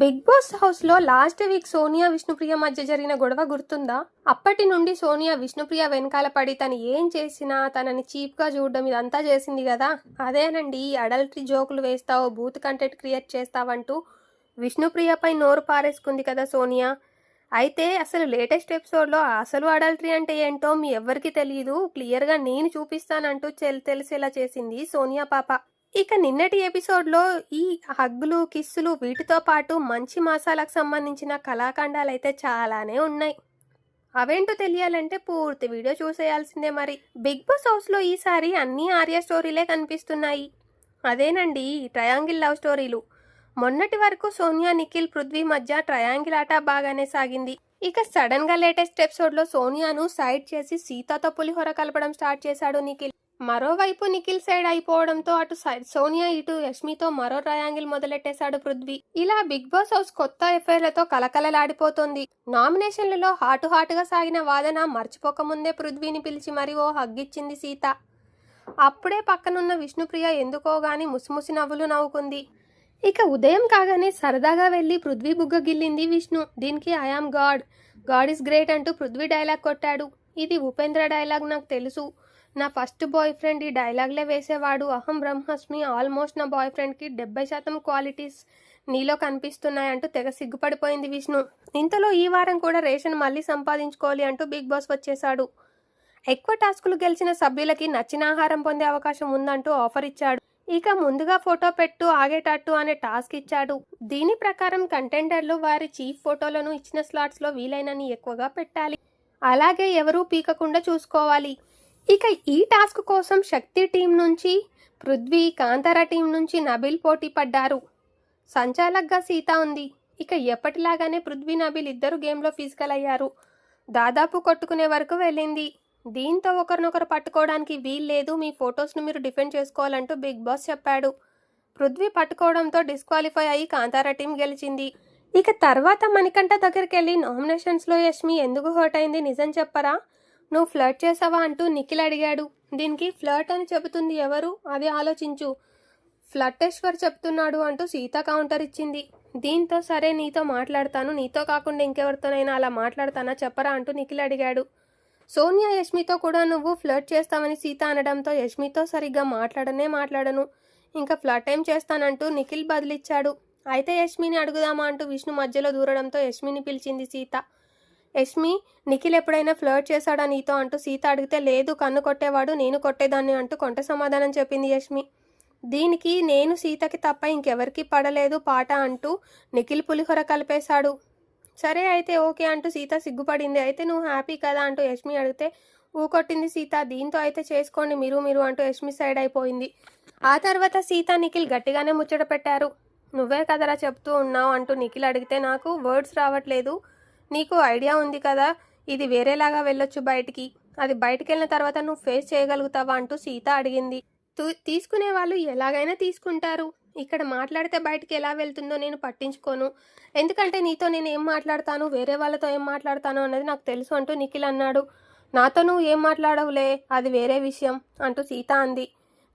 Big boss హౌస్లో last week Sonia Vishnupriya మధ్య జరిగిన గొడవ గుర్తుందా? అప్పటి నుండి సోనియా విష్ణుప్రియ వెనకాల పడి తను ఏం చేసినా తనని చీప్గా చూడడం ఇదంతా చేసింది కదా? అదేనండి అడల్టరీ జోకులు వేస్తావు బూత్ కంటెంట్ క్రియేట్ చేస్తావంటూ విష్ణుప్రియపై నోరు పారేసుకుంది కదా సోనియా? అయితే అసలు లేటెస్ట్ ఎపిసోడ్లో అసలు అడల్టరీ అంటే ఏంటో మీ ఎవ్వరికీ తెలియదు క్లియర్గా నేను చూపిస్తానంటూ చెల్ తెలిసేలా చేసింది సోనియా పాప. ఇక నిన్నటి ఎపిసోడ్లో ఈ హగ్గులు కిస్సులు వీటితో పాటు మంచి మాసాలకు సంబంధించిన కళాఖండాలు అయితే చాలానే ఉన్నాయి. అవేంటో తెలియాలంటే పూర్తి వీడియో చూసేయాల్సిందే మరి. బిగ్ బాస్ హౌస్లో ఈసారి అన్ని ఆర్య స్టోరీలే కనిపిస్తున్నాయి. అదేనండి ట్రయాంగిల్ లవ్ స్టోరీలు. మొన్నటి వరకు సోనియా నిఖిల్ పృథ్వీ మధ్య ట్రయాంగిల్ ఆట బాగానే సాగింది. ఇక సడన్గా లేటెస్ట్ ఎపిసోడ్లో సోనియాను సైడ్ చేసి సీతాతో పులిహోర కలపడం స్టార్ట్ చేశాడు నిఖిల్. మరోవైపు నిఖిల్ సైడ్ అయిపోవడంతో అటు సోనియా ఇటు యష్మితో మరో ట్రయాంగిల్ మొదలెట్టేశాడు పృథ్వీ. ఇలా బిగ్ బాస్ హౌస్ కొత్త ఎఫైర్లతో కలకలలాడిపోతుంది. నామినేషన్లలో హాటు హాటుగా సాగిన వాదన మర్చిపోకముందే పృథ్వీని పిలిచి మరి ఓ హగ్గిచ్చింది సీత. అప్పుడే పక్కనున్న విష్ణుప్రియ ఎందుకోగాని ముసిముసి నవ్వులు నవ్వుకుంది. ఇక ఉదయం కాగానే సరదాగా వెళ్ళి పృథ్వీ బుగ్గ గిల్లింది విష్ణు. దీనికి I am god god is great అంటూ పృథ్వీ డైలాగ్ కొట్టాడు. ఇది ఉపేంద్ర డైలాగ్ నాకు తెలుసు. నా ఫస్ట్ బాయ్ ఫ్రెండ్ ఈ డైలాగ్లే వేసేవాడు. అహం బ్రహ్మస్మి ఆల్మోస్ట్ నా బాయ్ ఫ్రెండ్కి డెబ్బై శాతం క్వాలిటీస్ నీలో కనిపిస్తున్నాయంటూ తెగ సిగ్గుపడిపోయింది విష్ణు. ఇంతలో ఈ వారం కూడా రేషన్ మళ్ళీ సంపాదించుకోవాలి అంటూ బిగ్ బాస్ వచ్చేశాడు. ఎక్కువ టాస్కులు గెలిచిన సభ్యులకి నచ్చిన ఆహారం పొందే అవకాశం ఉందంటూ ఆఫర్ ఇచ్చాడు. ఇక ముందుగా ఫోటో పెట్టు ఆగేటట్టు అనే టాస్క్ ఇచ్చాడు. దీని ప్రకారం కంటెండర్లు వారి చీఫ్ ఫోటోలను ఇచ్చిన స్లాట్స్లో వీలైనని ఎక్కువగా పెట్టాలి. అలాగే ఎవరూ పీకకుండా చూసుకోవాలి. ఇక ఈ టాస్క్ కోసం శక్తి టీం నుంచి పృథ్వీ కాంతార టీం నుంచి నబిల్ పోటీ పడ్డారు. సంచాలక్గా సీత ఉంది. ఇక ఎప్పటిలాగానే పృథ్వీ నబిల్ ఇద్దరు గేమ్లో ఫిజికల్ అయ్యారు. దాదాపు కొట్టుకునే వరకు వెళ్ళింది. దీంతో ఒకరినొకరు పట్టుకోవడానికి వీల్లేదు మీ ఫొటోస్ను మీరు డిఫెండ్ చేసుకోవాలంటూ బిగ్ బాస్ చెప్పాడు. పృథ్వీ పట్టుకోవడంతో డిస్క్వాలిఫై అయి కాంతార టీం గెలిచింది. ఇక తర్వాత మణికంఠ దగ్గరికి వెళ్ళి నామినేషన్స్లో యష్మి ఎందుకు హర్ట్ అయింది నిజం చెప్పరా? నువ్వు ఫ్లర్ట్ చేసావా అంటూ నిఖిల్ అడిగాడు. దీనికి ఫ్లర్ట్ అని చెబుతుంది ఎవరు? అది ఆలోచించు. ఫ్లట్టేశ్వర్ చెప్తున్నాడు అంటూ సీత కౌంటర్ ఇచ్చింది. దీంతో సరే నీతో మాట్లాడతాను. నీతో కాకుండా ఇంకెవరితోనైనా అలా మాట్లాడతానా చెప్పరా అంటూ నిఖిల్ అడిగాడు. సోనియా యష్మితో కూడా నువ్వు ఫ్లర్ట్ చేస్తావని సీత అనడంతో యష్మితో సరిగ్గా మాట్లాడనే మాట్లాడను. ఇంకా ఫ్లర్ట్ ఏం చేస్తానంటూ నిఖిల్ బదిలిచ్చాడు. అయితే యష్మిని అడుగుదామా అంటూ విష్ణు మధ్యలో దూరడంతో యష్మిని పిలిచింది సీత. యష్మి నిఖిల్ ఎప్పుడైనా ఫ్లర్ట్ చేశాడా నీతో అంటూ సీత అడిగితే లేదు కన్ను కొట్టేవాడు నేను కొట్టేదాన్ని అంటూ కొంట సమాధానం చెప్పింది యష్మి. దీనికి నేను సీతకి తప్ప ఇంకెవరికి పడలేదు పాట అంటూ నిఖిల్ పులిహోర కలిపేశాడు. సరే అయితే ఓకే అంటూ సీత సిగ్గుపడింది. అయితే నువ్వు హ్యాపీ కదా అంటూ యష్మి అడిగితే ఊకొట్టింది సీత. దీంతో అయితే చేసుకోండి మీరు మీరు అంటూ యష్మి సైడ్ అయిపోయింది. ఆ తర్వాత సీత నిఖిల్ గట్టిగానే ముచ్చట పెట్టారు. నువ్వే కదరా చెప్తూ ఉన్నావు అంటూ నిఖిల్ అడిగితే నాకు వర్డ్స్ రావట్లేదు. నీకు ఐడియా ఉంది కదా? ఇది వేరేలాగా వెళ్ళొచ్చు బయటికి. అది బయటికి వెళ్ళిన తర్వాత నువ్వు ఫేస్ చేయగలుగుతావా అంటూ సీత అడిగింది. తీసుకునే వాళ్ళు ఎలాగైనా తీసుకుంటారు. ఇక్కడ మాట్లాడితే బయటికి ఎలా వెళ్తుందో నేను పట్టించుకోను. ఎందుకంటే నీతో నేను ఏం మాట్లాడతాను? వేరే వాళ్ళతో ఏం మాట్లాడతాను అన్నది నాకు తెలుసు అంటూ నిఖిల్ అన్నాడు. నాతో నువ్వు ఏం మాట్లాడవులే? అది వేరే విషయం అంటూ సీత అంది.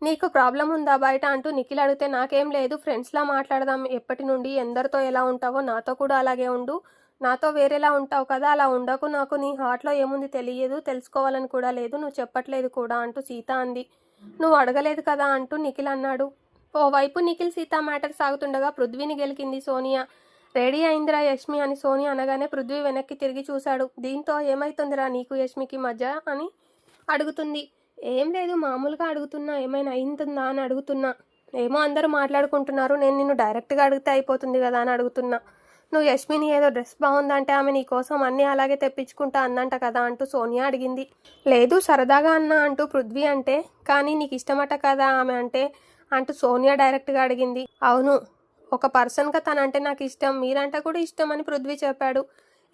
నీకు ప్రాబ్లం ఉందా బయట అంటూ నిఖిల్ అడిగితే నాకేం లేదు ఫ్రెండ్స్లా మాట్లాడదాం. ఎప్పటి నుండి ఎందరితో ఎలా ఉంటావో నాతో కూడా అలాగే ఉండు. నాతో వేరేలా ఉంటావు కదా అలా ఉండకు నాకు నీ హార్ట్లో ఏముంది తెలియదు తెలుసుకోవాలని కూడా లేదు నువ్వు చెప్పట్లేదు కూడా అంటూ సీత అంది. నువ్వు అడగలేదు కదా అంటూ నిఖిల్ అన్నాడు. ఓవైపు నిఖిల్ సీత మ్యాటర్ సాగుతుండగా పృథ్వీని గెలికింది సోనియా. రెడీ అయిందిరా యష్మి అని సోనియా అనగానే పృథ్వీ వెనక్కి తిరిగి చూశాడు. దీంతో ఏమైతుందిరా నీకు యష్మికి మధ్య అని అడుగుతుంది. ఏం లేదు మామూలుగా అడుగుతున్నా ఏమైనా అయింతుందా అని అడుగుతున్నా. ఏమో అందరూ మాట్లాడుకుంటున్నారు నేను నిన్ను డైరెక్ట్గా అడిగితే అయిపోతుంది కదా అని అడుగుతున్నా. నువ్వు యష్మిని ఏదో డ్రెస్ బాగుందంటే ఆమె నీ కోసం అన్నీ అలాగే తెప్పించుకుంటా అందంట కదా అంటూ సోనియా అడిగింది. లేదు సరదాగా అన్నా అంటూ పృథ్వీ అంటే కానీ నీకు ఇష్టమట కదా ఆమె అంటే అంటూ సోనియా డైరెక్ట్గా అడిగింది. అవును ఒక పర్సన్గా తనంటే నాకు ఇష్టం మీరంటే కూడా ఇష్టం అని పృథ్వీ చెప్పాడు.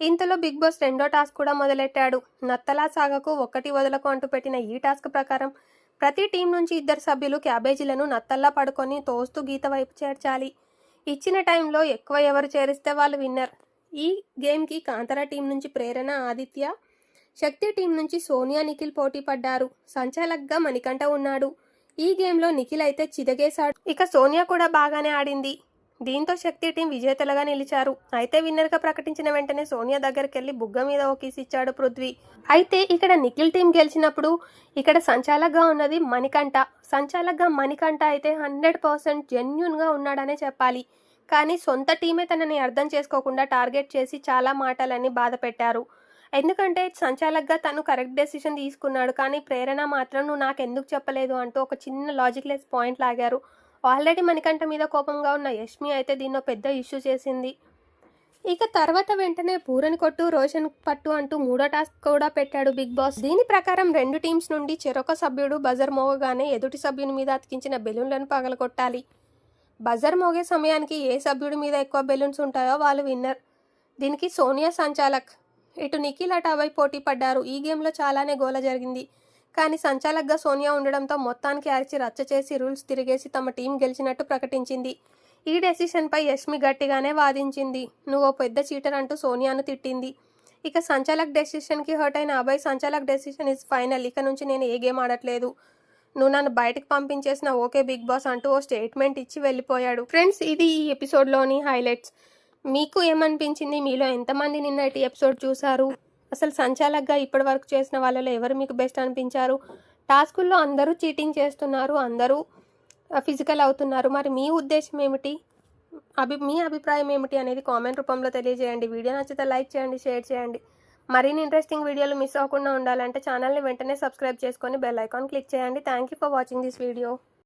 ఇంతలో బిగ్ బాస్ రెండో టాస్క్ కూడా మొదలెట్టాడు. నత్తలా సాగకు ఒక్కటి వదలకు అంటూ పెట్టిన ఈ టాస్క్ ప్రకారం ప్రతి టీం నుంచి ఇద్దరు సభ్యులు క్యాబేజీలను నత్తల్లా పడుకొని తోస్తూ గీత వైపు చేర్చాలి. ఇచ్చిన టైంలో ఎక్కువ ఎవరు చేరిస్తే వాళ్ళు విన్నర్. ఈ గేమ్కి కాంతరా టీం నుంచి ప్రేరణ ఆదిత్య. శక్తి టీం నుంచి సోనియా నిఖిల్ పోటీ పడ్డారు. సంచాలక్గా మణికంఠ ఉన్నాడు. ఈ గేమ్లో నిఖిల్ అయితే చిదగేశాడు. ఇక సోనియా కూడా బాగానే ఆడింది. దీంతో శక్తి టీం విజేతలుగా నిలిచారు. అయితే విన్నర్గా ప్రకటించిన వెంటనే సోనియా దగ్గరికి వెళ్ళి బుగ్గ మీద ఓ ఇచ్చాడు పృథ్వీ. అయితే ఇక్కడ నిఖిల్ టీం గెలిచినప్పుడు ఇక్కడ సంచాలకగా ఉన్నది మణికంఠ. సంచాలకగా మణికంఠ అయితే హండ్రెడ్ పర్సెంట్ జెన్యున్గా ఉన్నాడనే చెప్పాలి. కానీ సొంత టీమే తనని అర్థం చేసుకోకుండా టార్గెట్ చేసి చాలా మాటలని బాధ పెట్టారు. ఎందుకంటే సంచాలక్గా తను కరెక్ట్ డెసిషన్ తీసుకున్నాడు. కానీ ప్రేరణ మాత్రం నువ్వు నాకు ఎందుకు చెప్పలేదు అంటూ ఒక చిన్న లాజిక్లెస్ పాయింట్ లాగారు. ఆల్రెడీ మణికంఠ మీద కోపంగా ఉన్న యష్మి అయితే దీన్నో పెద్ద ఇష్యూ చేసింది. ఇక తర్వాత వెంటనే పూరని కొట్టు రోషన్ పట్టు అంటూ మూడో టాస్క్ కూడా పెట్టాడు బిగ్ బాస్. దీని ప్రకారం రెండు టీమ్స్ నుండి చెరొక సభ్యుడు బజర్ మోగగానే ఎదుటి సభ్యుని మీద అతికించిన బెలూన్లను పగలగొట్టాలి. బజర్ మోగే సమయానికి ఏ సభ్యుడి మీద ఎక్కువ బెలూన్స్ ఉంటాయో వాళ్ళు విన్నర్. దీనికి సోనియా సంచాలక్ ఇటు నిఖిల్ అటావై పోటీ పడ్డారు. ఈ గేమ్లో చాలానే గోల జరిగింది. కానీ సంచాలక్గా సోనియా ఉండడంతో మొత్తానికి అరిచి రచ్చ చేసి రూల్స్ తిరిగేసి తమ టీం గెలిచినట్టు ప్రకటించింది. ఈ డెసిషన్పై యష్మి గట్టిగానే వాదించింది. నువ్వు ఓ పెద్ద చీటర్ అంటూ సోనియాను తిట్టింది. ఇక సంచాలక్ డెసిషన్కి హర్ట్ అయిన అభయ్ సంచాలక్ డెసిషన్ ఇస్ ఫైనల్. ఇక నుంచి నేను ఏ గేమ్ ఆడట్లేదు. నువ్వు నన్ను బయటకు పంపించేసిన ఓకే బిగ్ బాస్ అంటూ ఓ స్టేట్మెంట్ ఇచ్చి వెళ్ళిపోయాడు. ఫ్రెండ్స్ ఇది ఈ ఎపిసోడ్లోని హైలైట్స్. మీకు ఏమనిపించింది? మీలో ఎంతమంది నిన్నటి ఎపిసోడ్ చూసారు అసలు సంచాలకగా ఇప్పటి వరకు చేసిన వాళ్ళలో ఎవరు మీకు బెస్ట్ అనిపించారు? టాస్కుల్లో అందరూ చీటింగ్ చేస్తున్నారు అందరూ ఫిజికల్ అవుతున్నారు. మరి మీ ఉద్దేశం ఏమిటి? అభి మీ అభిప్రాయం ఏమిటి అనేది కామెంట్ రూపంలో తెలియజేయండి. వీడియో నచ్చితే లైక్ చేయండి షేర్ చేయండి. మరిన్ని ఇంట్రెస్టింగ్ వీడియోలు మిస్ అవ్వకుండా ఉండాలంటే ఛానల్ని వెంటనే సబ్స్క్రైబ్ చేసుకొని బెల్ ఐకాన్ క్లిక్ చేయండి. Thank you for watching this video